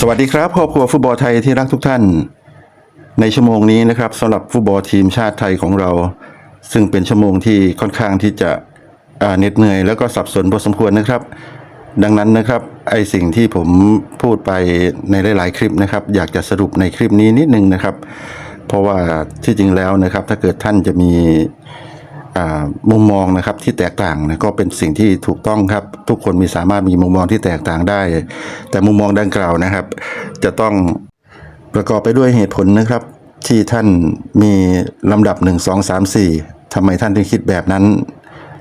สวัสดีครับครอบครัวฟุตบอลไทยที่รักทุกท่าน ในชั่วโมงนี้นะครับสำหรับฟุตบอลทีมชาติไทยของเรา ซึ่งเป็นชั่วโมงที่ค่อนข้างที่จะเหน็ดเหนื่อย แล้วก็สับสนพอสมควรนะครับ ดังนั้นนะครับไอสิ่งที่ผมพูดไปในหลาย ๆ คลิปนะครับ อยากจะสรุปในคลิปนี้นิดนึงนะครับ เพราะว่าที่จริงแล้วนะครับ ถ้าเกิดท่านจะมี มุมมองนะครับที่แตกต่างนะก็เป็นสิ่งที่ถูกต้องครับทุกคนมีสามารถมีมุมมองที่แตกต่างได้ แต่มุมมองดังกล่าวนะครับ จะต้องประกอบไปด้วยเหตุผลนะครับ ที่ท่านมีลำดับ 1 2 3 4ทำไมท่านถึงคิดแบบนั้น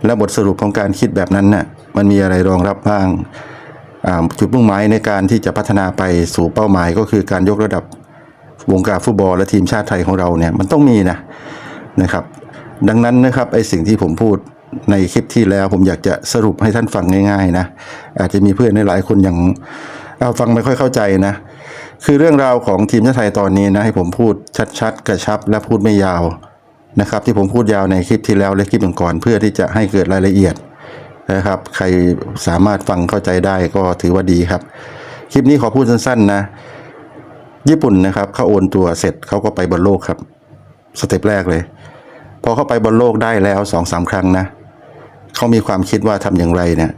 และบทสรุปของการคิดแบบนั้นน่ะมันมีอะไรรองรับบ้างจุดมุ่งหมายในการที่จะพัฒนาไปสู่เป้าหมายก็คือการยกระดับวงการฟุตบอลและทีมชาติไทยของเราเนี่ยมันต้องมีนะนะครับ ดังนั้นนะครับไอสิ่งที่ผมพูดในคลิปที่แล้ว ผมอยากจะสรุปให้ท่านฟังง่าย ๆ นะ อาจจะมีเพื่อนในหลายคนยังเอาฟังไม่ค่อยเข้าใจนะ คือเรื่องราวของทีมชาติไทยตอนนี้นะให้ผมพูดชัดๆ กระชับ และพูดไม่ยาวนะครับ ที่ผมพูดยาวในคลิปที่แล้วและคลิปก่อนเพื่อที่จะให้เกิดรายละเอียดนะครับ ใครสามารถฟังเข้าใจได้ก็ถือว่าดีครับ คลิปนี้ขอพูดสั้นๆนะ ญี่ปุ่นนะครับเขาโอนตัวเสร็จเขาก็ไปบอลโลกครับ สเต็ปแรกเลย พอเข้าไปบอลโลกได้แล้วสองสามครั้งนะเขามีความคิดว่าทำอย่างไรเนี่ย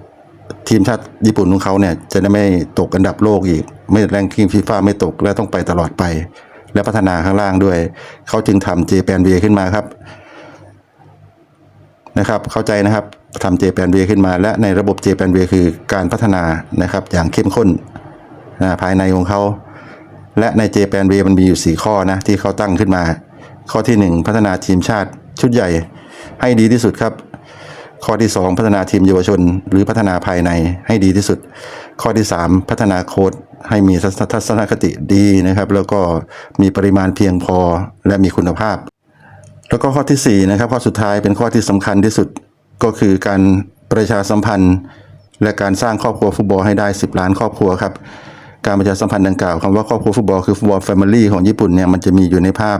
ทีมชาติญี่ปุ่นของเขาเนี่ยจะได้ไม่ตกอันดับโลกอีก ไม่แรงกิ้งฟีฟ่าไม่ตกและต้องไปตลอดไป และพัฒนาข้างล่างด้วย เขาจึงทำเจแปนเวขึ้นมาครับนะครับ เข้าใจนะครับทำเจแปนเวขึ้นมา และในระบบเจแปนเวคือการพัฒนานะครับ อย่างเข้มข้นนะภายในของเขา และในเจแปนเวมันมีอยู่ 4 ข้อนะที่เขาตั้งขึ้นมา ข้อทีหนึ่1 พัฒนาทีมชาติ ชุดใหญ่ให้ดีที่สุดครับ ข้อที่ 2 พัฒนาทีมเยาวชน หรือพัฒนาภายในให้ดีที่สุด ข้อที่ 3 พัฒนาโค้ดให้มีทัศนคติดีนะครับ แล้วก็มีปริมาณเพียงพอและมีคุณภาพ แล้วก็ข้อที่4นะครับข้อสุดท้ายเป็นข้อที่สำคัญที่สุดก็คือการประชาสัมพันธ์ และการสร้างครอบครัวฟุตบอลให้ได้ 10 ล้านครอบครัวครับ การประชาสัมพันธ์ดังกล่าวคำว่าครอบครัวฟุตบอลคือฟุตบอลแฟมิลี่ของญี่ปุ่นเนี่ยมันจะมีอยู่ในภาพ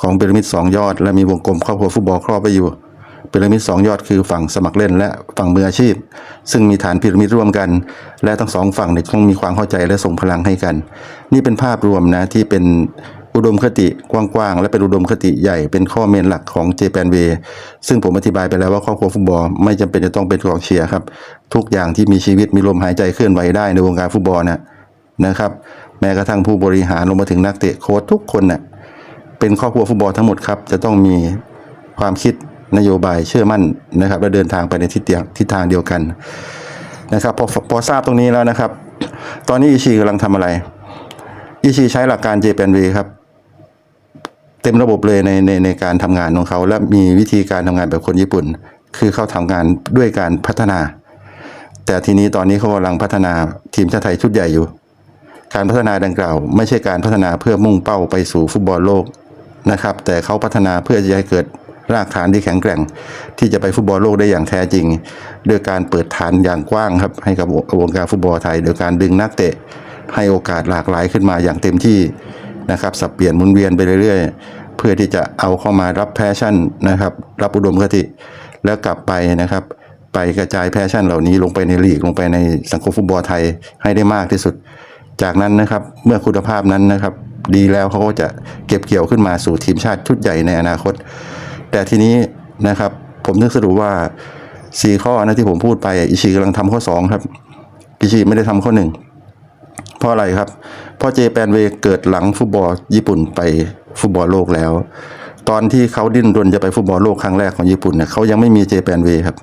ของพีระมิดสองยอด และมีวงกลมครอบครัวฟุตบอลครอบไปอยู่พีระมิดสองยอดคือฝั่งสมัครเล่น และฝั่งมืออาชีพ ซึ่งมีฐานพีระมิดร่วมกัน และทั้งสองฝั่งเนี่ยต้องมีความเข้าใจและส่งพลังให้กัน นี่เป็นภาพรวมนะที่เป็นอุดมคติกว้างๆ และเป็นอุดมคติใหญ่เป็นข้อเมนหลักของเจแปนเวซึ่งผมอธิบายไปแล้วว่าครอบครัวฟุตบอลไม่จำเป็นจะต้องเป็นกองเชียร์ครับ ทุกอย่างที่มีชีวิตมีลมหายใจเคลื่อนไหวได้ในวงการฟุตบอลนะ นะครับ แม้กระทั่งผู้บริหารลงมาถึงนักเตะโค้ชทุกคนเน่ะเป็นครอบครัวฟุตบอลทั้งหมดครับจะต้องมีความคิดนโยบายเชื่อมั่นนะครับและเดินทางไปในทิศทางทิศทางเดียวกันนะครับพอพอทราบตรงนี้แล้วนะครับ ตอนนี้อิชิกำลังทำอะไร อิชิใช้หลักการ j p n v ครับ เต็มระบบเลยในในในการทำงานของเขา และมีวิธีการทำงานแบบคนญี่ปุ่น คือเขาทำงานด้วยการพัฒนา แต่ทีนี้ตอนนี้เขากำลังพัฒนาทีมชาติไทยชุดใหญ่อยู่ การพัฒนาดังกล่าว ไม่ใช่การพัฒนาเพื่อมุ่งเป้าไปสู่ฟุตบอลโลกนะครับ แต่เขาพัฒนาเพื่อจะให้เกิดรากฐานที่แข็งแกร่ง ที่จะไปฟุตบอลโลกได้อย่างแท้จริงด้วยการเปิดฐานอย่างกว้างครับให้กับวงการฟุตบอลไทย โดยการดึงนักเตะให้โอกาสหลากหลายขึ้นมาอย่างเต็มที่นะครับสับเปลี่ยนหมุนเวียนไปเรื่อยๆ เพื่อที่จะเอาเข้ามารับแพชชั่นนะครับ รับอุดมคติแล้วกลับไปนะครับ ไปกระจายแพชชั่นเหล่านี้ลงไปในลีกลงไปในสังคมฟุตบอลไทยให้ได้มากที่สุด จากนั้นนะครับเมื่อคุณภาพนั้นนะครับ ดีแล้วเขาก็จะเก็บเกี่ยวขึ้นมาสู่ทีมชาติชุดใหญ่ในอนาคต แต่ทีนี้นะครับ ผมนึกสรุปว่าสี่ข้อนะที่ผมพูดไปอิชิกำลังทำข้อสองครับอิชิไม่ได้ทำข้อหนึ่งเพราะอะไรครับ เพราะเจแปนเวเกิดหลังฟุตบอลญี่ปุ่นไปฟุตบอลโลกแล้ว ตอนที่เขาดิ้นรนจะไปฟุตบอลโลกครั้งแรกของญี่ปุ่นเนี่ยเขายังไม่มีเจแปนเวครับ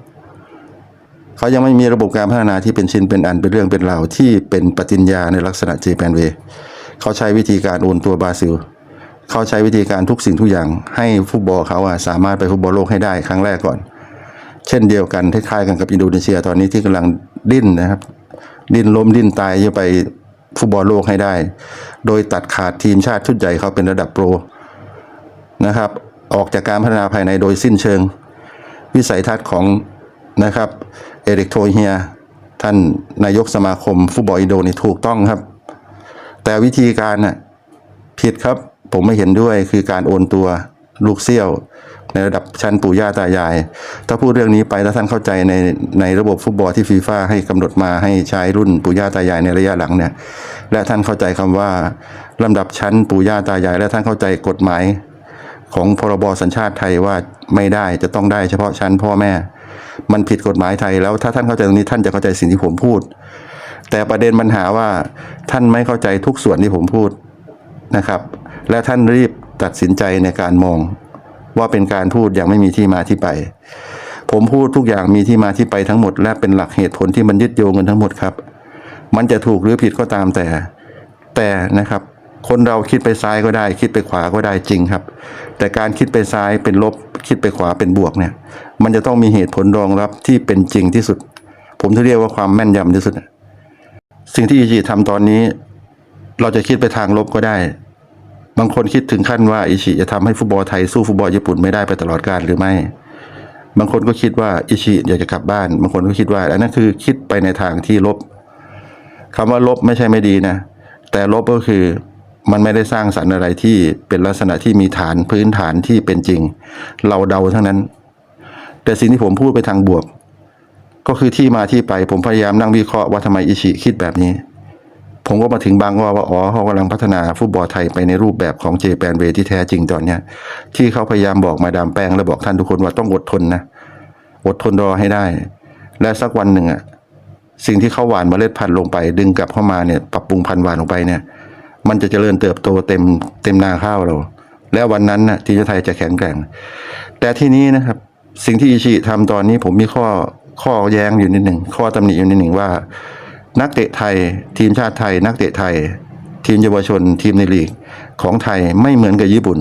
เขายังไม่มีระบบการพัฒนาที่เป็นชิ้นเป็นอันเป็นเรื่องเป็นราวที่เป็นปฏิญญาในลักษณะเจแปนเวเขาใช้วิธีการโอนตัวบราซิล เขาใช้วิธีการทุกสิ่งทุกอย่างให้ฟุตบอลเขาอะสามารถไปฟุตบอลโลกให้ได้ครั้งแรกก่อน เช่นเดียวกันคล้ายๆกันกับอินโดนีเซียตอนนี้ที่กำลังดิ้นนะครับ ดิ้นล้มดิ้นตายจะไปฟุตบอลโลกให้ได้ โดยตัดขาดทีมชาติชุดใหญ่เขาเป็นระดับโปรนะครับ ออกจากการพัฒนาภายในโดยสิ้นเชิง วิสัยทัศน์ของนะครับ เอริกโทเฮีย ท่านนายกสมาคมฟุตบอลอินโดนี่ถูกต้องครับ แต่วิธีการน่ะผิดครับผมไม่เห็นด้วยคือการโอนตัวลูกเซี่ยว ในระดับชั้นปู่ย่าตายาย ถ้าพูดเรื่องนี้ไปถ้าท่านเข้าใจในในระบบฟุตบอลที่ฟีฟ่าให้กำหนดมาให้ใช้รุ่นปู่ย่าตายายในระยะหลังเนี่ยและท่านเข้าใจคำว่าลำดับชั้นปู่ย่าตายาย และท่านเข้าใจกฎหมายของพรบสัญชาติไทยว่าไม่ได้จะต้องได้เฉพาะชั้นพ่อแม่ มันผิดกฎหมายไทยแล้วถ้าท่านเข้าใจตรงนี้ท่านจะเข้าใจสิ่งที่ผมพูด แต่ประเด็นปัญหาว่าท่านไม่เข้าใจทุกส่วนที่ผมพูดนะครับ และท่านรีบตัดสินใจในการมองว่าเป็นการพูดอย่างไม่มีที่มาที่ไป ผมพูดทุกอย่างมีที่มาที่ไปทั้งหมด และเป็นหลักเหตุผลที่มันยึดโยงกันทั้งหมดครับ มันจะถูกหรือผิดก็ตามแต่ แต่นะครับ คนเราคิดไปซ้ายก็ได้ คิดไปขวาก็ได้จริงครับ แต่การคิดไปซ้ายเป็นลบคิดไปขวาเป็นบวกเนี่ย มันจะต้องมีเหตุผลรองรับที่เป็นจริงที่สุด ผมจะเรียกว่าความแม่นยำที่สุด สิ่งที่อิจิทำตอนนี้ เราจะคิดไปทางลบก็ได้ บางคนคิดถึงขั้นว่าอิชิจะทำให้ฟุตบอลไทยสู้ฟุตบอลญี่ปุ่นไม่ได้ไปตลอดกาลหรือไม่ บางคนก็คิดว่าอิชิอยากจะกลับบ้าน บางคนก็คิดว่าอันนั้นคือคิดไปในทางที่ลบคำว่าลบไม่ใช่ไม่ดีนะ แต่ลบก็คือมันไม่ได้สร้างสรรค์อะไรที่เป็นลักษณะที่มีฐานพื้นฐานที่เป็นจริง เราเดาทั้งนั้น แต่สิ่งที่ผมพูดไปทางบวก ก็คือที่มาที่ไปผมพยายามนั่งวิเคราะห์ว่าทำไมอิชิคิดแบบนี้ ผมก็มาถึงบางว่าว่าอ๋อเขากำลังพัฒนาฟุตบอลไทยไปในรูปแบบของเจแปนเวที่แท้จริงตอนเนี้ยที่เขาพยายามบอกมาดามแป้งและบอกท่านทุกคนว่าต้องอดทนนะอดทนรอให้ได้ และสักวันหนึ่งอะสิ่งที่เขาหวานเมล็ดพันธุ์ลงไป ดึงกลับเข้ามาเนี่ยปรับปรุงพันธุ์หวานลงไปเนี่ย มันจะเจริญเติบโตเต็มเต็มนาข้าวเรา แล้ววันนั้นน่ะทีมชาติไทยจะแข็งแกร่ง แต่ที่นี้นะครับ สิ่งที่อิชิทำตอนนี้ผมมีข้อข้อแย้งอยู่นิดหนึ่งข้อตำหนิอยู่นิดหนึ่งว่า นักเตะไทย ทีมชาติไทย นักเตะไทย ทีมเยาวชน ทีมในลีกของไทยไม่เหมือนกับญี่ปุ่น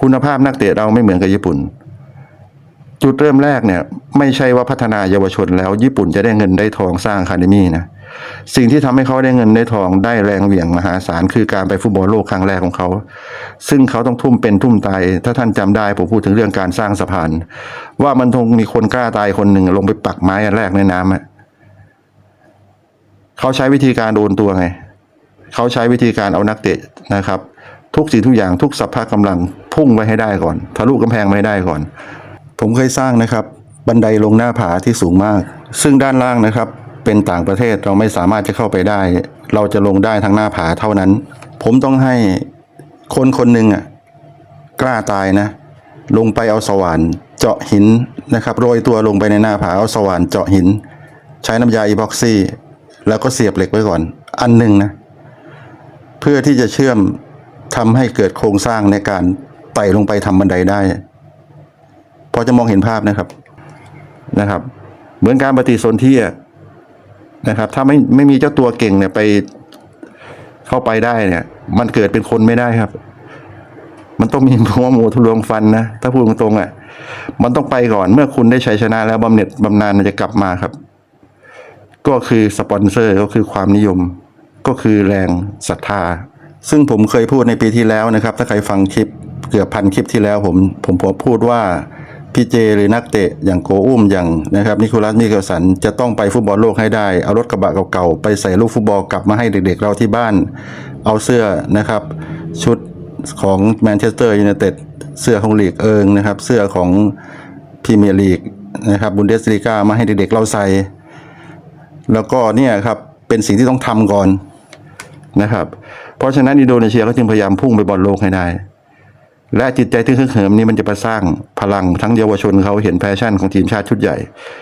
คุณภาพนักเตะเราไม่เหมือนกับญี่ปุ่น จุดเริ่มแรกเนี่ย ไม่ใช่ว่าพัฒนาเยาวชนแล้วญี่ปุ่นจะได้เงินได้ทองสร้างคาเดมี่นะ สิ่งที่ทำให้เขาได้เงินได้ทองได้แรงเหวี่ยงมหาศาลคือการไปฟุตบอลโลกครั้งแรกของเขา ซึ่งเขาต้องทุ่มเป็นทุ่มตาย ถ้าท่านจำได้ผมพูดถึงเรื่องการสร้างสะพาน ว่ามันคงมีคนกล้าตายคนหนึ่งลงไปปักไม้อันแรกในน้ำอะเขาใช้วิธีการโดนตัวไง เขาใช้วิธีการเอานักเตะนะครับ ทุกสิ่งทุกอย่างทุกสัพพะกำลังพุ่งไปให้ได้ก่อนทะลุกำแพงไปให้ได้ก่อน ผมเคยสร้างนะครับ บันไดลงหน้าผาที่สูงมาก ซึ่งด้านล่างนะครับ เป็นต่างประเทศเราไม่สามารถจะเข้าไปได้ เราจะลงได้ทางหน้าผาเท่านั้น ผมต้องให้คนคนหนึ่งอะกล้าตายนะ ลงไปเอาสว่านเจาะหินนะครับโรยตัวลงไปในหน้าผาเอาสว่านเจาะหิน ใช้น้ำยาอีบ็อกซี่ แล้วก็เสียบเหล็กไว้ก่อน อันหนึ่งนะ เพื่อที่จะเชื่อมทำให้เกิดโครงสร้างในการไต่ลงไปทำบันไดได้พอจะมองเห็นภาพนะครับนะครับ เหมือนการปฏิสนธิอะ นะครับ ถ้าไม่ไม่มีเจ้าตัวเก่งเนี่ยไปเข้าไปได้เนี่ย มันเกิดเป็นคนไม่ได้ครับ มันต้องมีหัวหมูทะลวงฟันนะถ้าพูดตรงๆอะ มันต้องไปก่อนเมื่อคุณได้ใชัยชนะแล้วบำเหน็จบำนาญมันจะกลับมาครับ ก็คือสปอนเซอร์ก็คือความนิยม ก็คือแรงศรัทธา ซึ่งผมเคยพูดในปีที่แล้วนะครับ ถ้าใครฟังคลิปเกือบพันคลิปที่แล้วผมผมผมพูดว่า พี่เจหรือนักเตะอย่างโกอุ้มอย่างนะครับนิโคลัสมิเกลสันจะต้องไปฟุตบอลโลกให้ได้ เอารถกระบะเก่าๆ ไปใส่ลูกฟุตบอลกลับมาให้เด็กๆเราที่บ้าน เอาเสื้อนะครับชุดของแมนเชสเตอร์ยูไนเต็ดเสื้อของลีกเอิงนะครับเสื้อของพรีเมียร์ลีกนะครับบุนเดสลีกามาให้เด็กๆเราใส่ แล้วก็เนี่ยครับเป็นสิ่งที่ต้องทำก่อนนะครับ เพราะฉะนั้นอินโดนีเซียก็จึงพยายามพุ่งไปบอลโลกให้ได้ และจิตใจที่ฮึกเหิมนี้มันจะไปสร้างพลังทั้งเยาวชนเขาเห็นแพชชั่นของทีมชาติชุดใหญ่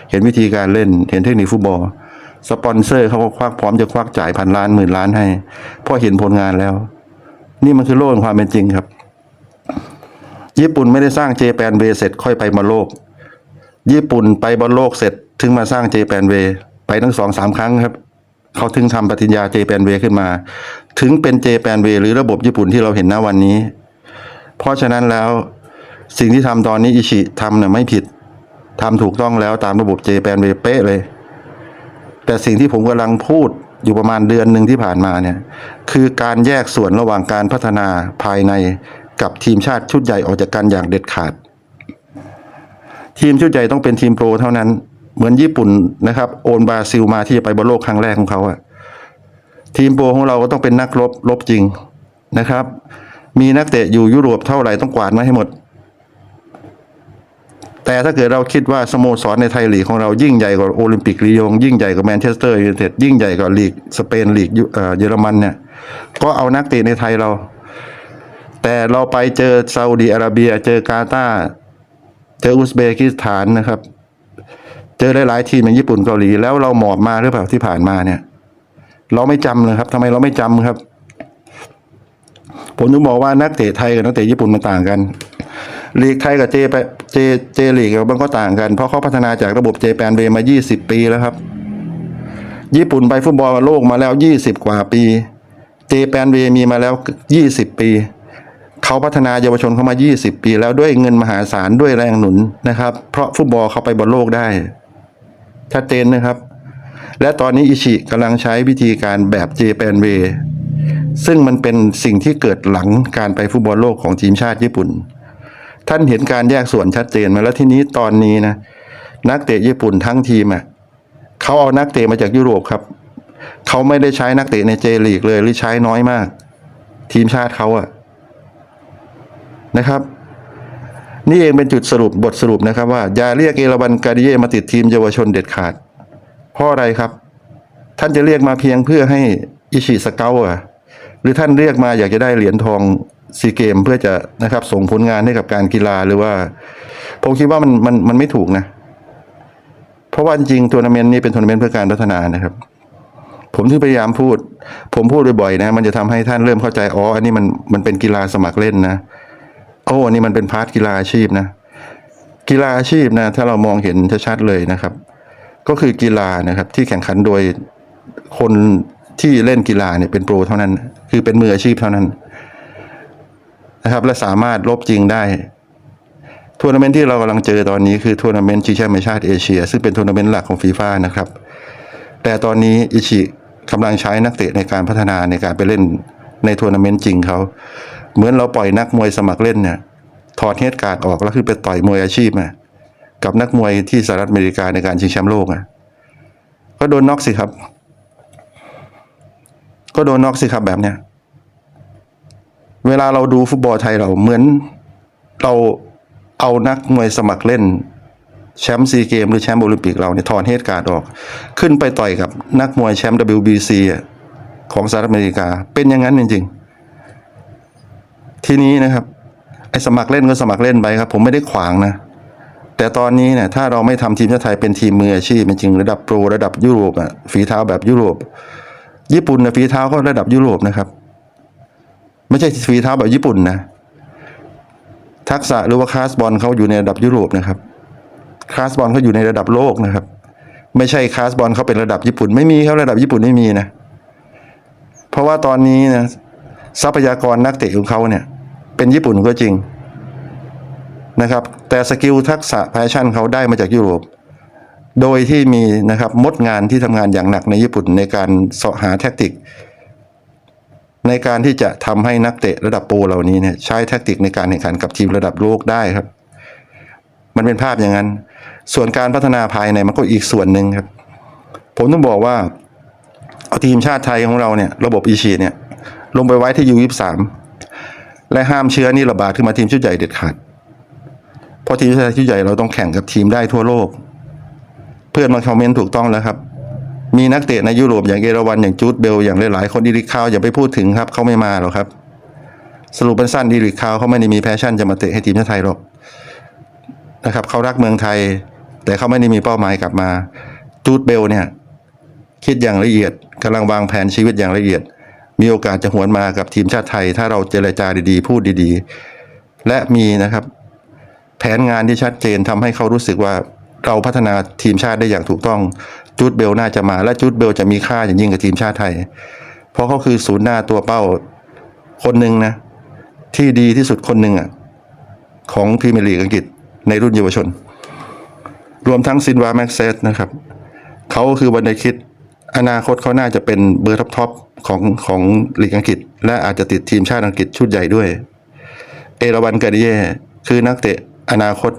เห็นวิธีการเล่นเห็นเทคนิคฟุตบอลสปอนเซอร์เขาก็ควักพร้อมจะควักจ่ายพันล้านหมื่นล้านให้เพราะเห็นผลงานแล้ว นี่มันคือโลกความเป็นจริงครับ ญี่ปุ่นไม่ได้สร้างเจแปนเวเสร็จค่อยไปบอลโลก ญี่ปุ่นไปบอลโลกเสร็จ ถึงมาสร้างเจแปนเวไปทั้งสองสามครั้งครับเขาถึงทำปฏิญญาเจแปนเวขึ้นมา ถึงเป็นเจแปนเวหรือระบบญี่ปุ่นที่เราเห็นณวันนี้ เพราะฉะนั้นแล้วสิ่งที่ทำตอนนี้อิชิทำเนี่ยไม่ผิดทำถูกต้องแล้วตามระบบเจแปนเวเป๊ะเลย แต่สิ่งที่ผมกำลังพูดอยู่ประมาณเดือนหนึ่งที่ผ่านมาเนี่ย คือการแยกส่วนระหว่างการพัฒนาภายในกับทีมชาติชุดใหญ่ออกจากกันอย่างเด็ดขาด ทีมชุดใหญ่ต้องเป็นทีมโปรเท่านั้น เหมือนญี่ปุ่นนะครับ โอนบราซิลมาที่จะไปบอลโลกครั้งแรกของเขาอะทีมโปรของเราก็ต้องเป็นนักรบรบจริงนะครับ มีนักเตะอยู่ยุโรปเท่าไหร่ต้องกวาดมาให้หมด แต่ถ้าเกิดเราคิดว่าสโมสรในไทยลีกของเรายิ่งใหญ่กว่าโอลิมปิกลียง ยิ่งใหญ่กว่าแมนเชสเตอร์ยูไนเต็ดยิ่งใหญ่กว่าลีกสเปนลีกเอ่อเยอรมันเนี่ย ก็เอานักเตะในไทยเรา แต่เราไปเจอซาอุดีอาระเบีย เจอกาตาร์เจออุซเบกิสถานนะครับ เจอหลายๆทีมอย่างญี่ปุ่นเกาหลีแล้วเราหมอบมาหรือเปล่าที่ผ่านมาเนี่ย เราไม่จำเลยครับทำไมเราไม่จำครับ ผมถึงบอกว่านักเตะไทยกับนักเตะญี่ปุ่นมันต่างกันลีกไทยกับเจไปเจเจลีกมันก็ต่างกัน เพราะเขาพัฒนาจากระบบเจแปนเวมา 20 ปีแล้วครับ ญี่ปุ่นไปฟุตบอลโลกมาแล้ว 20 กว่าปี เจแปนเวมีมาแล้ว 20 ปี เขาพัฒนาเยาวชนเข้ามา 20 ปี แล้วด้วยเงินมหาศาลด้วยแรงหนุนนะครับ เพราะฟุตบอลเขาไปบอลโลกได้ชัดเจนนะครับ และตอนนี้อิชิกำลังใช้วิธีการแบบเจแปนเว ซึ่งมันเป็นสิ่งที่เกิดหลังการไปฟุตบอลโลกของทีมชาติญี่ปุ่น ท่านเห็นการแยกส่วนชัดเจนมาแล้วทีนี้ตอนนี้นะนักเตะญี่ปุ่นทั้งทีมอะเขาเอานักเตะมาจากยุโรปครับเขาไม่ได้ใช้นักเตะในเจลีกเลยหรือใช้น้อยมาก ทีมชาติเขาอะนะครับ นี่เองเป็นจุดสรุปบทสรุปนะครับ ว่าอย่าเรียกเอราวันการดิเยมาติดทีมเยาวชนเด็ดขาดเพราะอะไรครับ ท่านจะเรียกมาเพียงเพื่อให้อิชิสเกลอะ หรือท่านเรียกมาอยากจะได้เหรียญทองซีเกมเพื่อจะนะครับส่งผลงานให้กับการกีฬาหรือว่าผมคิดว่ามันมันมันไม่ถูกนะ เพราะว่าจริงๆทัวร์นาเมนต์นี้เป็นทัวร์นาเมนต์เพื่อการพัฒนานะครับ ผมที่พยายามพูด ผมพูดบ่อยๆนะ มันจะทำให้ท่านเริ่มเข้าใจอ๋ออันนี้มันมันเป็นกีฬาสมัครเล่นนะโอ้อันนี้มันเป็นพาร์ทกีฬาอาชีพนะ กีฬาอาชีพนะ ถ้าเรามองเห็นชัดๆเลยนะครับ ก็คือกีฬานะครับ ที่แข่งขันโดยคนที่เล่นกีฬาเนี่ยเป็นโปรเท่านั้น คือเป็นมืออาชีพเท่านั้นนะครับและสามารถลบจริงได้ทัวร์นาเมนต์ที่เรากำลังเจอตอนนี้คือทัวร์นาเมนต์ชิงแชมป์ชาติเอเชีย ซึ่งเป็นทัวร์นาเมนต์หลักของฟีฟ่านะครับ แต่ตอนนี้อิชิกำลังใช้นักเตะในการพัฒนาในการไปเล่นในทัวร์นาเมนต์จริงเขา เหมือนเราปล่อยนักมวยสมัครเล่นเนี่ยถอดเฮดการ์ดออกแล้วคือไปต่อยมวยอาชีพอะกับนักมวยที่สหรัฐอเมริกาในการชิงแชมป์โลกอะก็โดนน็อกสิครับ ก็โดนน็อกสิครับแบบเนี้ย เวลาเราดูฟุตบอลไทยเราเหมือนเราเอานักมวยสมัครเล่นแชมป์ซีเกมหรือแชมป์โอลิมปิกเราเนี่ยถอนเฮดการ์ดออก ขึ้นไปต่อยกับนักมวยแชมป์ WBC อะของสหรัฐอเมริกา เป็นอย่างนั้นจริง ๆ ทีนี้นะครับ ไอ้สมัครเล่นก็สมัครเล่นไปครับ ผมไม่ได้ขวางนะ แต่ตอนนี้เนี่ยถ้าเราไม่ทำทีมชาติไทยเป็นทีมมืออาชีพจริงระดับโปรระดับยุโรปอะฝีเท้าแบบยุโรป ญี่ปุ่นนะฝีเท้าก็ระดับยุโรปนะครับ ไม่ใช่ฝีเท้าแบบญี่ปุ่นนะ ทักษะหรือว่าคลาสบอลเขาอยู่ในระดับยุโรปนะครับคลาสบอลเขาอยู่ในระดับโลกนะครับ ไม่ใช่คลาสบอลเขาเป็นระดับญี่ปุ่น ไม่มีครับระดับญี่ปุ่นไม่มีนะ เพราะว่าตอนนี้นะทรัพยากรนักเตะของเขาเนี่ย เป็นญี่ปุ่นก็จริงนะครับ แต่สกิลทักษะแพชชั่นเขาได้มาจากยุโรป โดยที่มีนะครับมดงานที่ทำงานอย่างหนักในญี่ปุ่นในการเสาะหาแท็กติก ในการที่จะทำให้นักเตะระดับโปรเหล่านี้เนี่ยใช้แท็กติกในการแข่งขันกับทีมระดับโลกได้ครับ มันเป็นภาพอย่างนั้น ส่วนการพัฒนาภายในมันก็อีกส่วนหนึ่งครับ ผมต้องบอกว่าเอาทีมชาติไทยของเราเนี่ยระบบอีชีเนี่ยลงไปไว้ที่ยูยี่สามและห้ามเชื้อนี่ระบาดขึ้นมาทีมชุดใหญ่เด็ดขาดเพราะทีมชาติชุดใหญ่เราต้องแข่งกับทีมได้ทั่วโลก เพื่อนมาคอมเมนต์ถูกต้องแล้วครับ มีนักเตะในยุโรปอย่างเอราวันอย่างจูดเบลอย่างหลายๆคนอีริคาวอย่าไปพูดถึงครับเขาไม่มาหรอกครับ สรุปเป็นสั้นอีริคคาวเขาไม่ได้มีแพชชั่นจะมาเตะให้ทีมชาติไทยหรอกนะครับเขารักเมืองไทย แต่เขาไม่ได้มีเป้าหมายกลับมาจูดเบลเนี่ยคิดอย่างละเอียดกำลังวางแผนชีวิตอย่างละเอียด มีโอกาสจะหวนมากับทีมชาติไทย ถ้าเราเจรจาดีๆ พูดดีๆ และมีนะครับ แผนงานที่ชัดเจนทำให้เขารู้สึกว่า เราพัฒนาทีมชาติได้อย่างถูกต้องจูดเบลน่าจะมา และจูดเบลจะมีค่าอย่างยิ่งกับทีมชาติไทย เพราะเขาคือศูนย์หน้าตัวเป้าคนหนึ่งนะ ที่ดีที่สุดคนหนึ่งอะของพรีเมียร์ลีกอังกฤษในรุ่นเยาวชน รวมทั้งซินวาแม็กเซสนะครับเขาคือวันไดคิดอนาคตเขาน่าจะเป็นเบอร์ท็อปๆของของลีกอังกฤษ และอาจจะติดทีมชาติอังกฤษชุดใหญ่ด้วย เอราวันกาดิเย่คือนักเตะอนาคต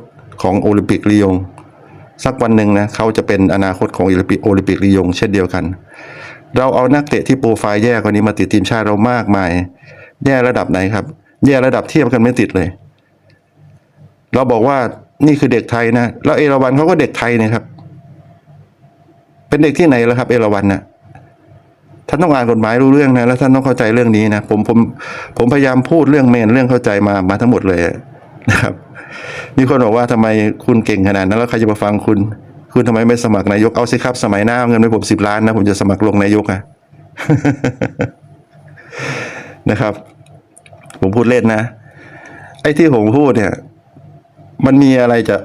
ของโอลิมปิกลียง สักวันหนึ่งนะเขาจะเป็นอนาคตของโอลิมปิกโอลิมปิกลียงเช่นเดียวกัน เราเอานักเตะที่โปรไฟล์แย่กว่านี้มาติดทีมชาติเรามากมาย แย่ระดับไหนครับ แย่ระดับเทียบกันไม่ติดเลย เราบอกว่านี่คือเด็กไทยนะแล้วเอราวันเขาก็เด็กไทยนี่ยครับ เป็นเด็กที่ไหนแล่ะครับ เอราวันน่ะท่านต้องอ่านกฎหมายรู้เรื่องนะแล้วท่านต้องเข้าใจเรื่องนี้นะผมผมผมพยายามพูดเรื่องเมนเรื่องเข้าใจมามาทั้งหมดเลยนะครับ มีคนบอกว่าทำไมคุณเก่งขนาดนั้นแล้วใครจะมาฟังคุณ คุณทำไมไม่สมัครนายกเอาสิครับ สมัยหน้าเงินไปผมสิบล้านนะผมจะสมัครลงนายกอะนะครับ ผมพูดเล่นนะ ไอ้ที่ผมพูดเนี่ย มันมีอะไรจะ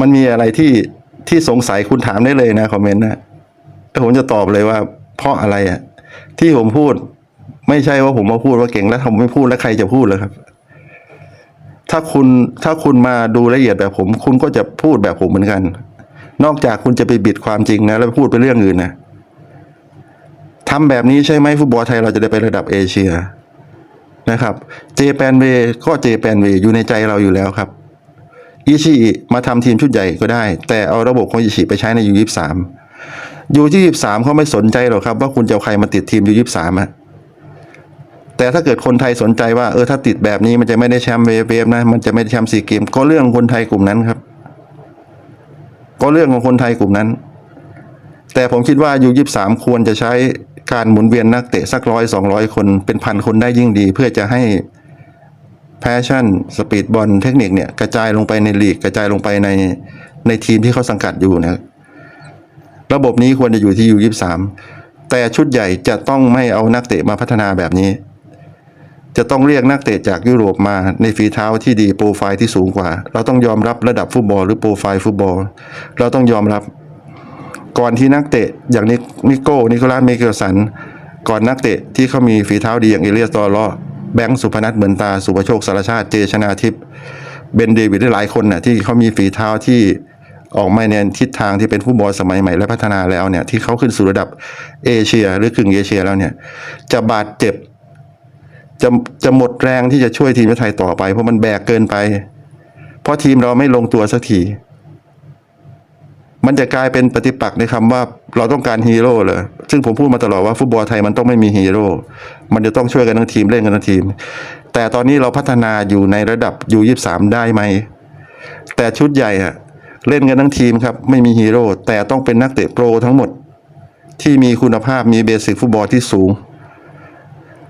มันมีอะไรที่ที่สงสัยคุณถามได้เลยนะคอมเมนต์นะแล้วผมจะตอบเลยว่า เพราะอะไรอะที่ผมพูด ไม่ใช่ว่าผมมาพูดว่าเก่งแล้วผมไม่พูดแล้วใครจะพูดแล้วครับ ถ้าคุณถ้าคุณมาดูละเอียดแบบผม คุณก็จะพูดแบบผมเหมือนกัน นอกจากคุณจะไปบิดความจริงนะ แล้วพูดไปเรื่องอื่นนะทำแบบนี้ใช่ไหมฟุตบอลไทยเราจะได้ไประดับเอเชียนะครับเจแปนเวก็เจแปนเวอยู่ในใจเราอยู่แล้วครับอิชิมาทำทีมชุดใหญ่ก็ได้ แต่เอาระบบของอิชิไปใช้ในยูยี่สามยูยี่สามเขาไม่สนใจหรอกครับ ว่าคุณจะเอาใครมาติดทีมยูยี่สามอะ แต่ถ้าเกิดคนไทยสนใจว่าเออถ้าติดแบบนี้มันจะไม่ได้แชมป์เวฟเวฟนะ มันจะไม่ได้แชมป์ซีเกม ก็เรื่องของคนไทยกลุ่มนั้นครับ ก็เรื่องของคนไทยกลุ่มนั้น แต่ผมคิดว่ายูยี่สามควรจะใช้การหมุนเวียนนักเตะสักร้อยสองร้อยคนเป็นพันคนได้ยิ่งดี เพื่อจะให้แพชชั่นสปีดบอลเทคนิคเนี่ยกระจายลงไปในลีกกระจายลงไปในในทีมที่เขาสังกัดอยู่นะระบบนี้ควรจะอยู่ที่ยูยี่สามแต่ชุดใหญ่จะต้องไม่เอานักเตะมาพัฒนาแบบนี้ จะต้องเรียกนักเตะจากยุโรปมาในฝีเท้าที่ดีโปรไฟล์ที่สูงกว่า เราต้องยอมรับระดับฟุตบอลหรือโปรไฟล์ฟุตบอล เราต้องยอมรับ ก่อนที่นักเตะอย่างนิโก้นิโคลัสเมเกลสัน ก่อนนักเตะที่เขามีฝีเท้าดีอย่างเอเลียสตอร์ลอแบงค์สุพนัทเหมือนตา สุภโชคสารชาติเจชนาทิพย์เบนเดวิดได้หลายคนน่ะที่เขามีฝีเท้าที่ออกมาในทิศทางที่เป็นฟุตบอลสมัยใหม่และพัฒนาแล้วเนี่ยที่เขาขึ้นสู่ระดับเอเชียหรือครึ่งเอเชียแล้วเนี่ยจะบาดเจ็บ จะจะหมดแรงที่จะช่วยทีมชาติไทยต่อไป เพราะมันแบกเกินไป เพราะทีมเราไม่ลงตัวสักทีมันจะกลายเป็นปฏิปักษ์ในคำว่าเราต้องการฮีโร่เลย ซึ่งผมพูดมาตลอดว่าฟุตบอลไทยมันต้องไม่มีฮีโร่ มันจะต้องช่วยกันทั้งทีมเล่นกันทั้งทีม แต่ตอนนี้เราพัฒนาอยู่ในระดับยูยี่สามได้ไหม แต่ชุดใหญ่อะเล่นกันทั้งทีมครับ ไม่มีฮีโร่แต่ต้องเป็นนักเตะโปรทั้งหมด ที่มีคุณภาพมีเบสิกฟุตบอลที่สูง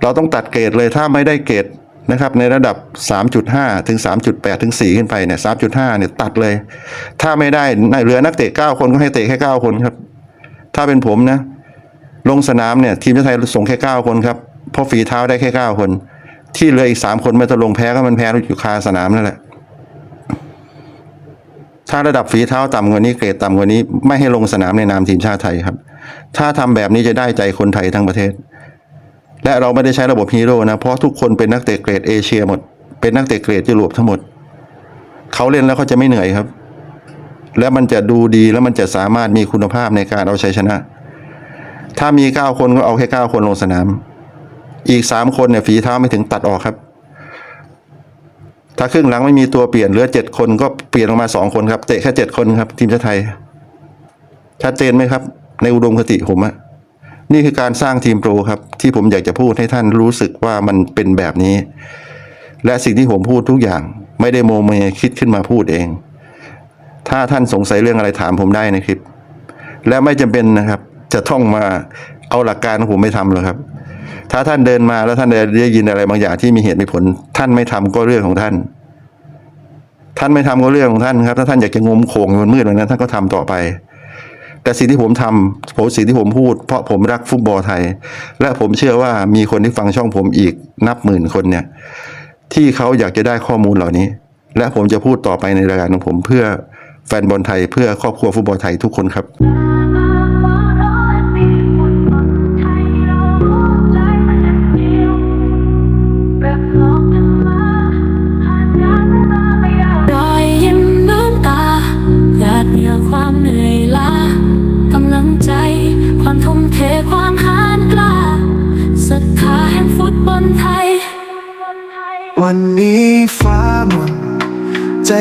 เราต้องตัดเกรดเลยถ้าไม่ได้เกรดนะครับในระดับ 3.5 ถึง 3.8 ถึง 4 ขึ้นไปเนี่ย 3.5 เนี่ยตัดเลย ถ้าไม่ได้เหลือนักเตะ 9 คนก็ให้เตะแค่ 9 คนครับ ถ้าเป็นผมนะ ลงสนามเนี่ย ทีมชาติไทยส่งแค่ 9 คนครับ เพราะฝีเท้าได้แค่ 9 คน ที่เหลืออีก 3 คนไม่ต้องลงแพ้ก็มันแพ้อยู่คาสนามนั่นแหละ ถ้าระดับฝีเท้าต่ำกว่านี้เกรดต่ำกว่านี้ ไม่ให้ลงสนามในนามทีมชาติไทยครับ ถ้าทำแบบนี้จะได้ใจคนไทยทั้งประเทศ และเราไม่ได้ใช้ระบบฮีโร่นะ เพราะทุกคนเป็นนักเตะเกรดเอเชียหมด เป็นนักเตะเกรดยุโรปทั้งหมด เขาเล่นแล้วเขาจะไม่เหนื่อยครับ และมันจะดูดีแล้วมันจะสามารถมีคุณภาพในการเอาชัยชนะ ถ้ามีเก้าคนก็เอาแค่เก้าคนลงสนาม อีกสามคนเนี่ยฝีเท้าไม่ถึงตัดออกครับ ถ้าครึ่งหลังไม่มีตัวเปลี่ยนเหลือเจ็ดคนก็เปลี่ยนออกมาสองคนครับ เตะแค่เจ็ดคนครับ ทีมชาติไทย ชัดเจนไหมครับ ในอุดมคติผมอะ นี่คือการสร้างทีมโปรครับ ที่ผมอยากจะพูดให้ท่านรู้สึกว่ามันเป็นแบบนี้ และสิ่งที่ผมพูดทุกอย่างไม่ได้โมเมคิดขึ้นมาพูดเอง ถ้าท่านสงสัยเรื่องอะไรถามผมได้ในคลิป และไม่จำเป็นนะครับ จะต้องมาเอาหลักการของผมไม่ทำหรอกครับ ถ้าท่านเดินมาแล้วท่านได้ยินอะไรบางอย่างที่มีเหตุมีผล ท่านไม่ทำก็เรื่องของท่าน ท่านไม่ทำก็เรื่องของท่านครับ ถ้าท่านอยากจะงมโขงอยู่บนมืดแบบนั้นท่านก็ทำต่อไป แต่สิ่งที่ผมทำผมสิ่งที่ผมพูด เพราะผมรักฟุตบอลไทย และผมเชื่อว่ามีคนที่ฟังช่องผมอีกนับหมื่นคนเนี่ยที่เขาอยากจะได้ข้อมูลเหล่านี้ และผมจะพูดต่อไปในรายการของผมเพื่อแฟนบอลไทยเพื่อครอบครัวฟุตบอลไทยทุกคนครับ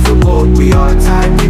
of the Lord, we are tied.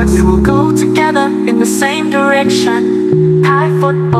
hearts will go together in the same direction. High football.